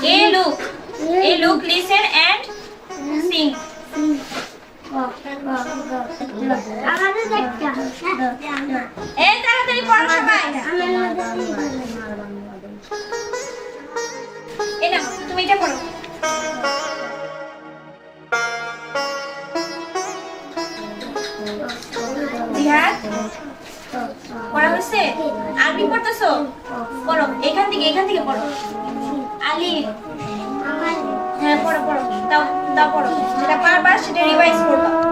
A look. A look, listen and sing. তাড়াতাড়ি পড়ো তুমি এটা পড়া হচ্ছে? আরবি পড়তেছো? পড়ো এখান থেকে এখান থেকে পড়ো। আলিফ হ্যাঁ পড়ো পড়ো দাও দাও পড়ো। যেটা বারবার সেটা রিভাইজ করবা।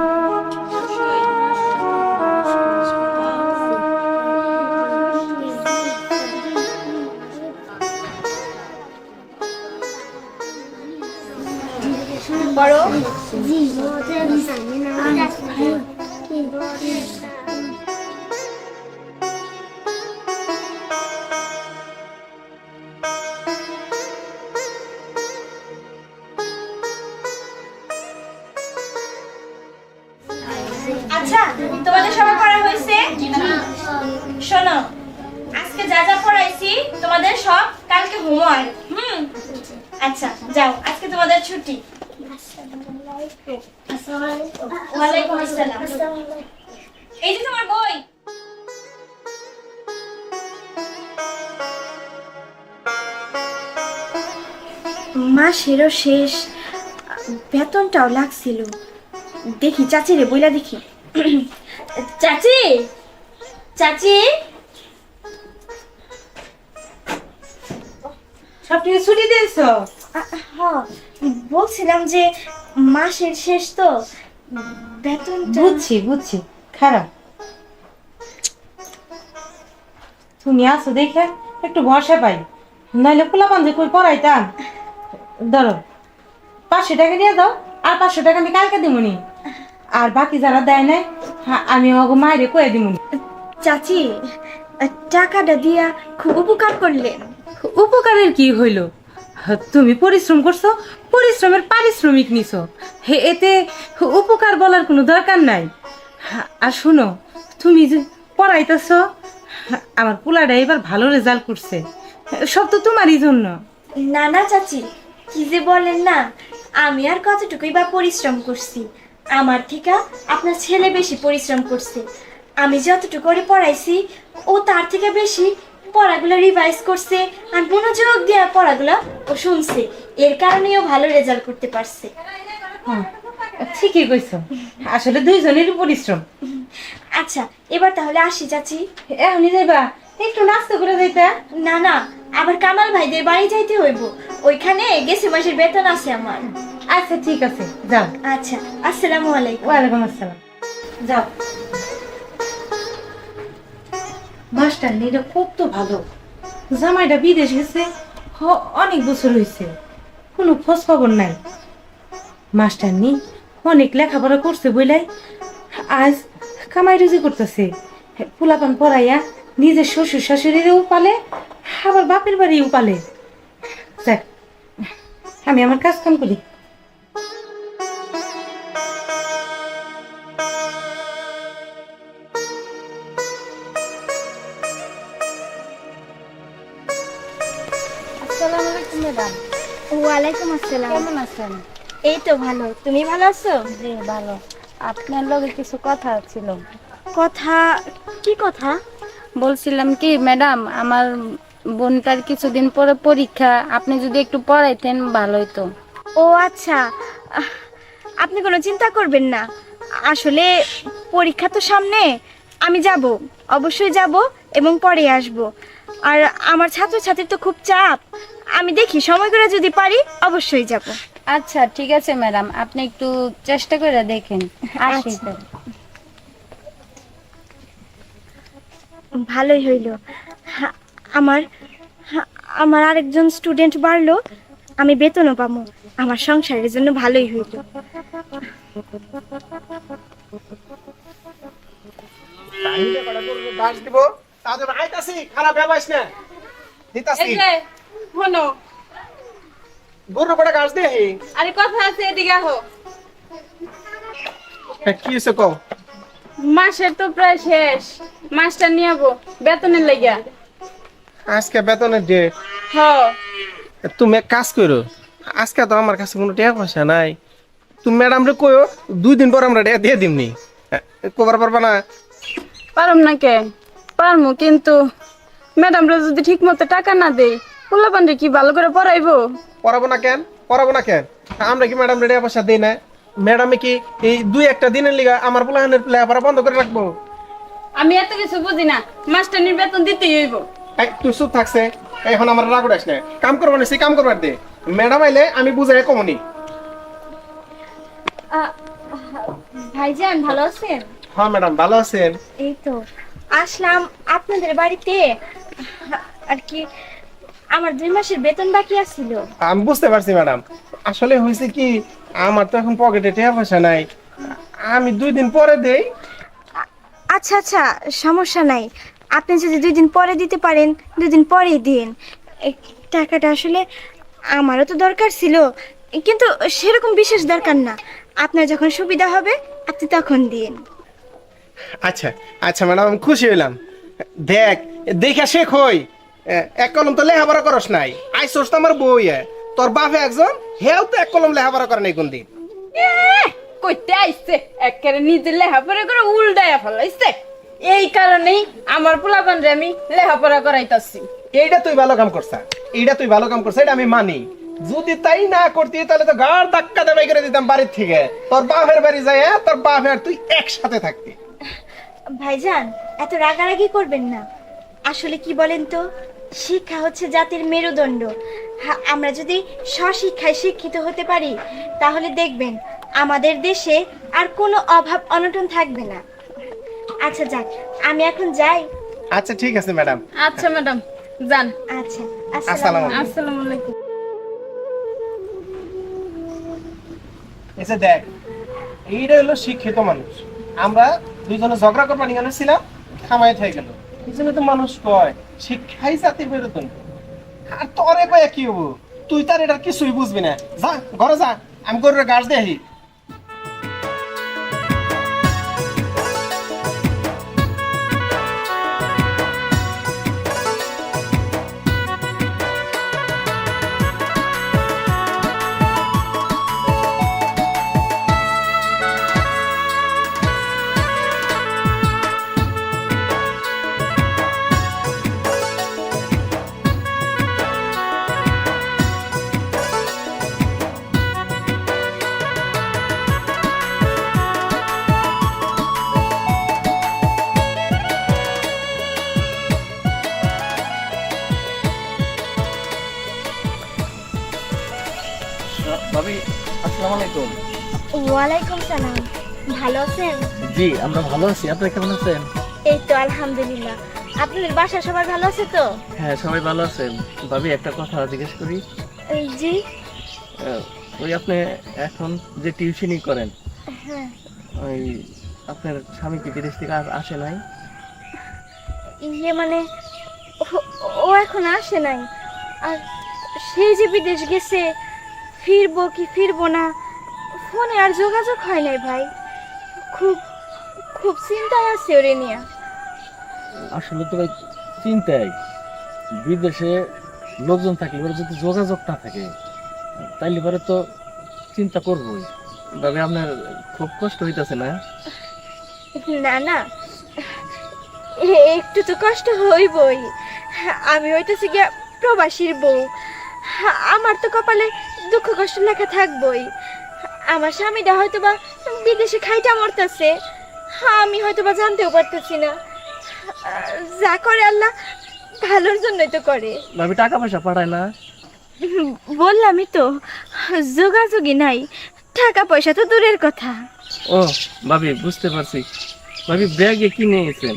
এই যে তোমার বই। মাসেরও শেষ বেতনটাও লাগছিল। দেখি চাচি রে বইলা দেখি। চাচি? চাচি? সব থেকে ছুটি দিয়েছ? হ বলছিলাম যে মাসের শেষ তো। বুঝছি বুঝছি। খারাপ। তুমি আসো দেখে একটু ভরসা পাই। নাইলে পোলা বান্ধে কই পড়াইতাম? ধরো পাঁচশো টাকা দিয়ে দাও আর পাঁচশো টাকা আমি কালকে দিমুনি। আর বাকি যারা দেয় নাই হ্যাঁ, আমি ওগো মায়েরে কয়ে দিমুনি। চাচি টাকাটা দিয়া খুব উপকার করলেন। উপকারের কি হইল? তুমি পরিশ্রম করছ, পরিশ্রমের পারিশ্রমিক নিছো। এতে উপকার বলার কোনো দরকার নাই। আর শুনো, তুমি যে পড়াইতেছ, আমার পোলাটা এবার ভালো রেজাল্ট করছে। সব তো তোমারই জন্য। না না, চাচি, কি যে বলেন না, আমি আর কতটুকুই বা পরিশ্রম করছি। আমার থেকে আপনার ছেলে বেশি পরিশ্রম করছে। আমি যতটুকু করে পড়াইছি, ও তার থেকে বেশি পড়াগুলো রিভাইজ করছে আর মনোযোগ দিয়ে পড়াগুলো ও শুনছে। এর কারণেও ভালো রেজাল্ট করতে পারছে। হ্যাঁ, ঠিকই কইছো। আসলে দুইজনেরই পরিশ্রম। আচ্ছা এবার তাহলে আসি চাচি। এখনই যাইবা? একটু নাস্তা করে যাইতা? না না আবার কামাল ভাইদের বাড়ি যাইতে হইব। ওইখানে গেছে মাসের বেতন আছে আমার। আচ্ছা ঠিক আছে। যাও। আচ্ছা আসসালামু আলাইকুম। ওয়ালাইকুম আসসালাম। যাও। মাস্টার খুব তো ভালো। জামাইটা বিদেশ গেছে অনেক বছর হয়েছে কোনো খোঁজ খবর নাই। মাস্টার নি অনেক লেখাপড়া করছে বইলাই, আজ কামাই রুজি করতেছে। পোলাপান পড়াইয়া নিজের শ্বশুর শাশুড়িরও পালে, আবার বাপের বাড়িও পালে। যাক, আমি আমার কাজ কাম করি। ম্যাডাম ওয়ালাইকুম আসসালাম। কেমন আছেন? এই তো ভালো। তুমি ভালো আছো? জি ভালো। আপনার লগে কিছু কথা ছিল। কথা? কি কথা? বলছিলাম কি ম্যাডাম আমার বোনটার কিছুদিন পরে পরীক্ষা। আপনি যদি একটু পড়াইতেন ভালো হতো ও আচ্ছা। আপনি কোনো চিন্তা করবেন না। আসলে পরীক্ষা তো সামনে। আমি যাব। অবশ্যই যাব এবং পরে আসব। আর আমার ছাত্রছাত্রীর তো খুব চাপ। আমি দেখি সময় করে যদি পারি অবশ্যই যাব। আচ্ছা ঠিক আছে ম্যাডাম আপনি একটু চেষ্টা করে দেখেন আসি আচ্ছা। ভালোই হইল। হা, আমার হা- আমার আরেকজন স্টুডেন্ট বাড়লো আমি বেতনও পাবো। আমার সংসারের জন্য ভালোই হইল। খারাপ না। শোনো। গরু কটা ঘাস দে আরে কথা আছে এদিকে আহো। কি হয়েছে কও? মাসের তো প্রায় শেষ। মাসটা নিয়ে যাব বেতনের লেগা আজকে বেতনের ডেট হ। তুমি এক কাজ করো। আজকে তো আমার কাছে কোনো টাকা পয়সা নাই। তুমি ম্যাডাম রে কইও দুই দিন পর আমরা টাকা দিয়ে দিমনি। কবার পারবা না? পারম না কে পারমু কিন্তু ম্যাডামরা যদি ঠিক মতো টাকা না দেই পোলাপানরে কি ভালো করে পড়াইবো? পড়াবো না কেন? পড়াবো না কেন? আমরা কি ম্যাডাম রে পয়সা দিই না? ম্যাডামে কি এই দুই একটা দিনের লিগা আমার পোলাহানের লেখাপড়া বন্ধ করে রাখব? আমি এত কিছু বুঝি না। মাস্টারনির বেতন দিতেই হইব। এই তুই চুপ থাকছে। এখন আমার রাগ উঠাস না। কাম করব না সে কাম করবার দে। ম্যাডাম আইলে আমি বুঝাই কমনি আ- ভাইজান ভালো আছেন? হ্যাঁ ম্যাডাম ভালো আছেন। এই তো। আসলাম আপনাদের বাড়িতে। আর কি আমার দুই মাসের বেতন বাকি আছিল। আমি বুঝতে পারছি ম্যাডাম। আসলে হয়েছে কি আমার তো এখন পকেটে টাকা পয়সা নাই। আমি দুই দিন পরে দেই। আচ্ছা আচ্ছা সমস্যা নাই। আপনি যদি দুই দিন পরে দিতে পারেন দুই দিন পরেই দিন। এই টাকাটা আসলে আমারও তো দরকার ছিল। কিন্তু সেরকম বিশেষ দরকার না। আপনার যখন সুবিধা হবে আপনি তখন দিন। আচ্ছা আচ্ছা ম্যাডাম আমি খুশি হইলাম। দেখ দেখা শেখ হই। এক কলম তো লেখাপড়া করস নাই। আইসোস তো আমার এ। তোর বাপে একজন হেও তো এক কলম লেখাপড়া করে নাই কোন দিন কইতে আইছে একেবারে নিজে লেখাপড়া করে উল্টাইয়া ফেলাইছে। এই কারণেই আমার পোলাপানরে আমি লেখাপড়া করাইতাছি। এইটা তুই ভালো কাম করছা। এইটা তুই ভালো কাম করছা এটা আমি মানি। যদি তাই না করতি তাহলে তো গাড় ধাক্কা দেবাই করে দিতাম বাড়ির থেকে। তোর বাপের বাড়ি যায় তোর বাপে আর তুই একসাথে থাকতি। ভাইজান এত রাগারাগি করবেন না। আসলে কি বলেন তো? শিক্ষা হচ্ছে জাতির মেরুদণ্ড। আমরা যদি স্বশিক্ষায় শিক্ষিত হতে পারি তাহলে দেখবেন আমাদের দেশে আর কোনো অভাব অনটন থাকবে না। আচ্ছা যাক আমি এখন যাই। আচ্ছা ঠিক আছে ম্যাডাম। আচ্ছা ম্যাডাম যান। আচ্ছা আসসালামু আসসালামু আলাইকুম। এসে দেখ এইটা হলো শিক্ষিত মানুষ। আমরা দুইজনে ঝগড়া করবার নিয়ে ছিলাম খামাই হয়ে গেল। এই জন্য তো মানুষ কয়, শিক্ষাই জাতির বেরোতন আর তোরে কয়ে কি হব? তুই তার এটার কিছুই বুঝবি না। যা, ঘরে যা, আমি গরুর গাছ দিয়ে আছেন? জি আমরা ভালো আছি। আপনি কেমন আছেন? এই তো আলহামদুলিল্লাহ। আপনাদের বাসা সবাই ভালো আছে তো? হ্যাঁ সবাই ভালো আছেন। ভাবি একটা কথা জিজ্ঞেস করি। এই জি। ওই আপনি এখন যে টিউশনি করেন হ্যাঁ। ওই আপনার স্বামী কি বিদেশ থেকে আর আসে নাই? ইয়ে মানে ও- ও এখন আসে নাই। আর সে যে বিদেশ গেছে ফিরবো কি ফিরবো না ফোনে আর যোগাযোগ হয় নাই ভাই। খুব খুব চিন্তায় আছে ওরে নিয়ে। আসলে তো ভাই চিন্তাই বিদেশে লোকজন থাকলে এবার যদি যোগাযোগ না থাকে তাইলে পরে তো চিন্তা করবোই। ভাবে আপনার খুব কষ্ট হইতাছে না? না না। একটু তো কষ্ট হইবই। আমি হইতেছি গিয়া প্রবাসীর বউ। আমার তো কপালে দুঃখ কষ্ট লেখা থাকবই। আমার স্বামীটা হয়তো বা বিদেশে খাইটা মরতেছে আমি হয়তো বা জানতেও পারতেছি না। যা করে আল্লাহ ভালোর জন্যই তো করে। ভাবি টাকা পয়সা পাঠায় না? বললামই তো যোগাযোগই নাই টাকা পয়সা তো দূরের কথা। ও ভাবি বুঝতে পারছি। ভাবি ব্যাগে কি নিয়েছেন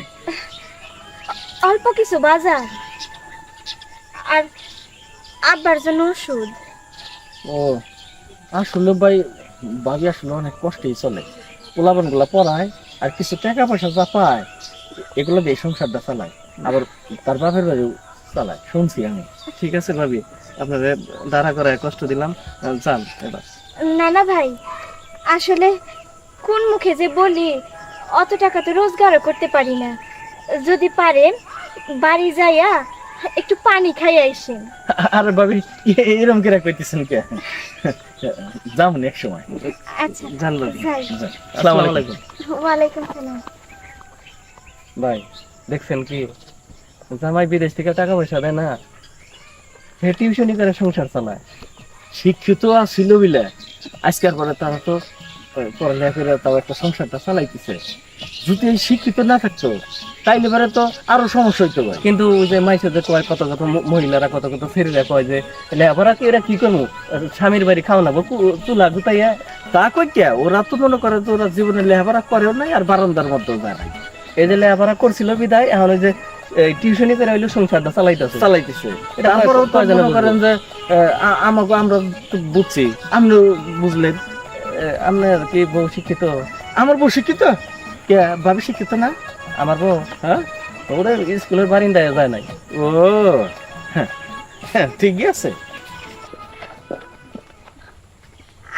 অল্প কিছু বাজার আর আব্বার জন্য ওষুধ। ও আসলে ভাই ভাবি আসলে অনেক কষ্টেই চলে। পোলাবানগুলা পড়ায় আর কিছু টাকা পয়সা যা পায় এগুলো দিয়ে সংসারটা চালায়। আবার তার বাপের বাড়িও চালায় শুনছি আমি। ঠিক আছে ভাবি আপনার দাঁড়া করায় কষ্ট দিলাম। যান এবার। না না ভাই আসলে কোন মুখে যে বলি অত টাকা তো রোজগারও করতে পারি না। যদি পারেন বাড়ি যাইয়া একটু পানি খাইয়া আইসেন আরে ভাবি এ- এরম করে কইতেছেন কে? যাব এক সময়। আচ্ছা। জানলো আসসালামু আলাইকুম। ওয়ালাইকুম সালাম। ভাই দেখছেন কি? জামাই বিদেশ থেকে টাকা পয়সা দেয় না। সে টিউশনি করে সংসার চালায়। শিক্ষিত ছিল বিলে আজকের পরে তারা তো পড়ালেখা করে তাও একটা সংসারটা চালাইতেছে। যদি এই শিক্ষিত না থাকতো তাইলে পরে তো আরও সমস্যা হইতো ভাই। কিন্তু ওই যে মাইসে কয় কত কত মহিলারা কত কত ছেলেরা কয় যে লেবারা কি এরা কি করব স্বামীর বাড়ি খাও না চুলা গুতাইয়া তা কই কে ওরা তো মনে করে যে ওরা জীবনে লেখাপড়া করেও নাই আর বারান্দার মধ্যেও যায় নাই এই যে লেবারা করছিল বিদায় এখন ওই যে টিউশনি করে হইল সংসারটা চালাইতেছে। চালাইতেছে। তারপরেও তো মনে করেন যে আমাকে আমরা বুঝছি। আপনিও বুঝলেন আপনার কি বউ শিক্ষিত? আমার বউ শিক্ষিত? কে ভাবি শিক্ষিত না? আমার বউ হ্যাঁ? ওরা স্কুলের বারিন্দায় যায় নাই। ও হ্যাঁ, হ্যাঁ ঠিকই আছে।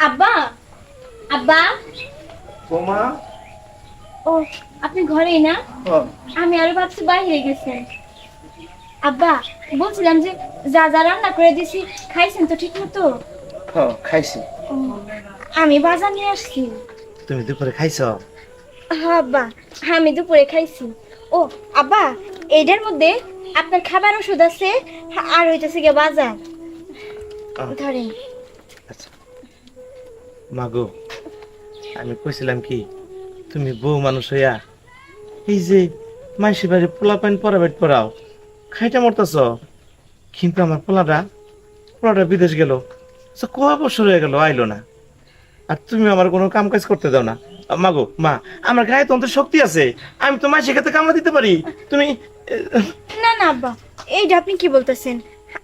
আব্বা আব্বা। বোমা। ও আপনি ঘরেই না? আমি আরও ভাবছি বাইরে গেছেন। আব্বা বলছিলাম যে যা যা রান্না করে দিছি খাইছেন তো ঠিক মতো হ্যাঁ খাইছি আমি বাজার নিয়ে আসছি। তুমি দুপুরে খাইছ? হ্যাঁ আব্বা। আমি দুপুরে খাইছি। ও আব্বা এইটার মধ্যে আপনার খাবার ওষুধ আছে? আর হইতেছে গিয়ে বাজার। ধরেন। মাগো আমি কইছিলাম কি তুমি বউ মানুষ হইয়া এই যে মাইসি বাড়ি পোলা পাইন পরাবেট পড়াও খাইটা মরতেছ? কিন্তু আমার পোলাটা পোলাটা বিদেশ গেল। সে ক বছর হয়ে গেল আইলো না। আর তুমি আমার কোনো কাম কাজ করতে দাও না। মাগো মা আমার গায়ে তো অন্তর শক্তি আছে। আমি তো মাসি খেতে কামড়া দিতে পারি। তুমি না না আব্বা এইটা আপনি কি বলতেছেন?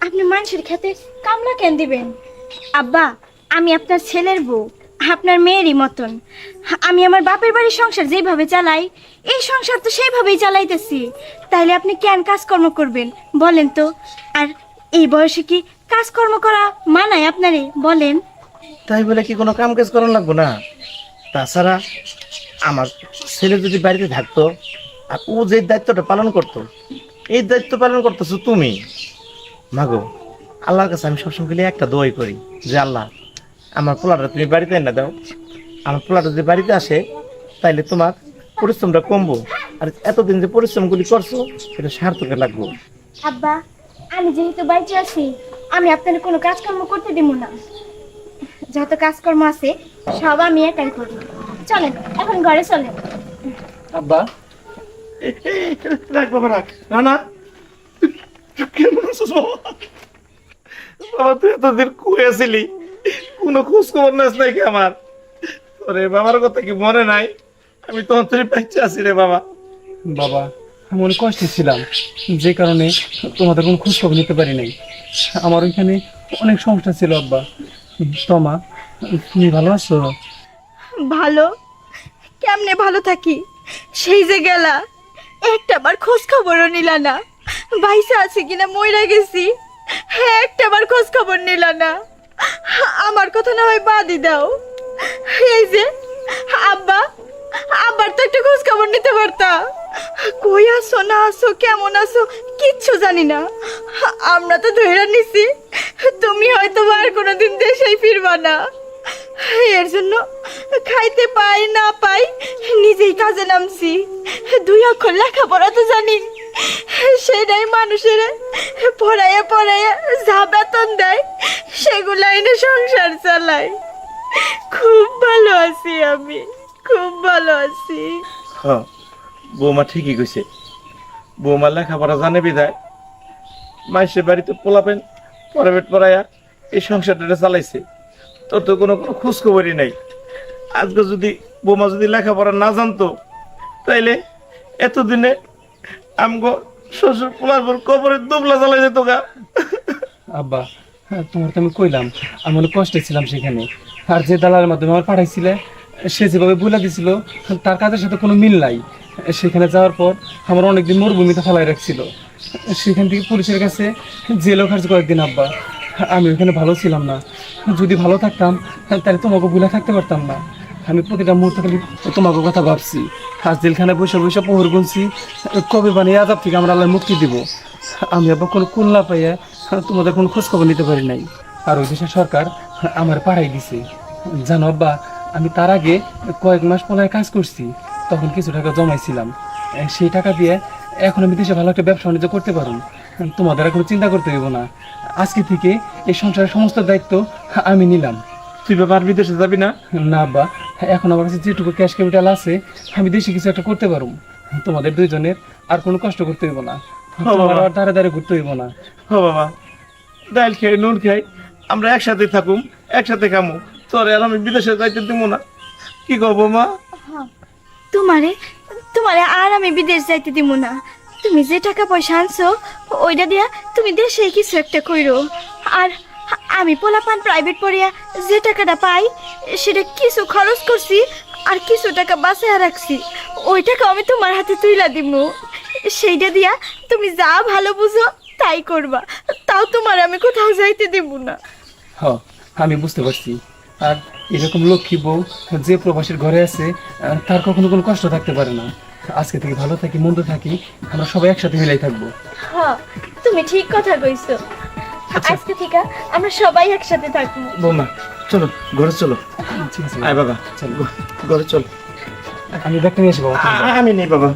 আপনি মানুষের খেতে কামলা কেন দিবেন? আব্বা আমি আপনার ছেলের বউ আপনার মেয়েরই মতন। আমি আমার বাপের বাড়ির সংসার যেভাবে চালাই এই সংসার তো সেইভাবেই চালাইতেছি। তাইলে আপনি কেন কাজকর্ম করবেন? বলেন তো। আর এই বয়সে কি কাজকর্ম করা মানায় আপনারে? বলেন। তাই বলে কি কোনো কাম কাজ করানো লাগবো না? তাছাড়া আমার ছেলে যদি বাড়িতে থাকতো আর ও যে দায়িত্বটা পালন করতো, এই দায়িত্ব পালন করতেছো তুমি? মাগো, আল্লাহর কাছে আমি সবসময় খালি একটা দোয়াই করি যে, আল্লাহ, আমার পোলাটা তুমি বাড়িতে এনে দাও। আমার পোলাটা যদি বাড়িতে আসে, তাইলে তোমার পরিশ্রমটা কমবো। আর এতদিন যে পরিশ্রমগুলি করছ, সেটা সার্থকে লাগবো। আব্বা, আমি যেহেতু বাড়িতে আছি, আমি আপনার কোনো কাজকর্ম করতে দিব না। যত কাজকর্ম আছে সব আমি একাই করব চলেন এখন ঘরে চলেন। আব্বা। রাখ বাবা রাখ। না না তুই কেমন আছিস বাবা? বাবা তুই এতদিন কুয়েছিলি কোনো খোঁজ খবর নাস নাকি আমার? বাবার কথা কি মনে নাই? আমি তখন তোর পাইছে আছি রে বাবা। বাবা আমি অনেক কষ্টে ছিলাম। যে কারণে তোমাদের কোনো খোঁজ খবর নিতে পারি নাই। আমার ওইখানে অনেক সমস্যা ছিল আব্বা। তোমা তুমি ভালো আছো? ভালো। কেমনে ভালো থাকি? সেই যে গেলা। একটা বার খোঁজ খবরও নিলা না। বাইসা আছে কিনা মইরা গেছি। হ্যাঁ একটা বার খোঁজ খবর নিলা না। আমার কথা না হয় বাদই দাও। এই যে, আব্বা, আব্বার তো একটা খোঁজ খবর নিতে পারতা। কই আসো না আসো কেমন আসো কিচ্ছু জানি না। আমরা তো ধৈর্য নিছি। তুমি হয়তো আর কোনোদিন দেশেই ফিরবা না। এর জন্য খাইতে পাই না পাই নিজেই কাজে নামছি। দুই অক্ষর লেখাপড়া তো জানি। সেটাই মানুষের পড়াইয়া পড়াইয়া যা বেতন দেয় সেগুলো এনে সংসার চালাই খুব ভালো আছি আমি, খুব ভালো আছি। হ বৌমা ঠিকই কইছে। বৌমা লেখাপড়া জানে বিদায় মাইসের বাড়িতে পোলাপেন পরাবেট পড়াইয়া এই সংসারটা চালাইছে। তোর তো কোনো কোনো খোঁজখবরই নাই। আজকে যদি বোমা যদি লেখাপড়া না জানতো তাইলে এতদিনে আমগো শ্বশুর পোলার কবরে দুবলা চালাই যেত গা। আব্বা হ্যাঁ, তোমার তো আমি কইলাম আমি অনেক কষ্টে ছিলাম সেখানে। আর যে দালালের মাধ্যমে আমার পাঠাইছিলে সে যেভাবে বলে দিছিল তার কাজের সাথে কোনো মিল নাই। সেখানে যাওয়ার পর আমার অনেকদিন মরুভূমিতে ফেলাই রাখছিল। সেখান থেকে পুলিশের কাছে জেলও খার্জ কয়েকদিন, আব্বা। আমি ওখানে ভালো ছিলাম না। যদি ভালো থাকতাম, তাহলে তোমাকে ভুলে থাকতে পারতাম না। আমি প্রতিটা মুহূর্তে খালি তোমাকে কথা ভাবছি। আজ জেলখানে বসে বসে পোহর গুনছি। কবে বানিয়ে আজাব থেকে আমরা আল্লাহ মুক্তি দিব? আমি আবার কোনো কুল না পাইয়া তোমাদের কোনো খোঁজখবর নিতে পারি নাই। আর ওই দেশের সরকার আমার পাড়াই দিছে। জানো আব্বা, আমি তার আগে কয়েক মাস পলায় কাজ করছি। তখন কিছু টাকা জমাইছিলাম। সেই টাকা দিয়ে এখন আমি দেশে ভালো একটা ব্যবসা বাণিজ্য করতে পারুম তোমাদের আর কোনো চিন্তা করতে হইব না। আজকে থেকে এই সংসারের সমস্ত দায়িত্ব আমি নিলাম। তুই বাবা আর বিদেশে যাবি না? না আব্বা। এখন আমার কাছে যেটুকু ক্যাশ ক্যাপিটাল আছে আমি দেশে কিছু একটা করতে পারব তোমাদের দুইজনের আর কোনো কষ্ট করতে হইব না। তোমার আর দাঁড়ে দাঁড়ে ঘুরতে হইব না। ও বাবা। ডাইল খাই নুন খাই আমরা একসাথে থাকুম একসাথে খামু। তোরে আর আমি বিদেশে যাইতে দিব না। কি করব মা? তোমারে তোমারে আর আমি বিদেশ যাইতে দিব না। তুমি যে টাকা পয়সা আনছো, ওইটা দিয়া তুমি দেশে কিছু একটা কইরো। আর আমি পোলাপান প্রাইভেট পড়িয়া যে টাকাটা পাই, সেটা কিছু খরচ করছি আর কিছু টাকা বাঁচায় রাখছি। ওই টাকা আমি তোমার হাতে তুইলা দিব সেইটা দিয়া তুমি যা ভালো বুঝো তাই করবা। তাও তোমার আমি কোথাও যাইতে দেব না। হ, আমি বুঝতে পারছি। আর এরকম লক্ষ্মী বউ যে প্রবাসীর ঘরে আছে তার কখনো কোনো কষ্ট থাকতে পারে না। আজকে থেকে ভালো থাকি মন্দ থাকি আমরা সবাই একসাথে মিলাই থাকব। হ্যাঁ তুমি ঠিক কথা কইছো। আজকে থেকে আমরা সবাই একসাথে থাকব। বৌমা চলো ঘরে চলো। ঠিক আছে। আয় বাবা। চলো। ঘরে চলো। আমি ব্যাগটা নিয়ে আসব আমি নেই বাবা।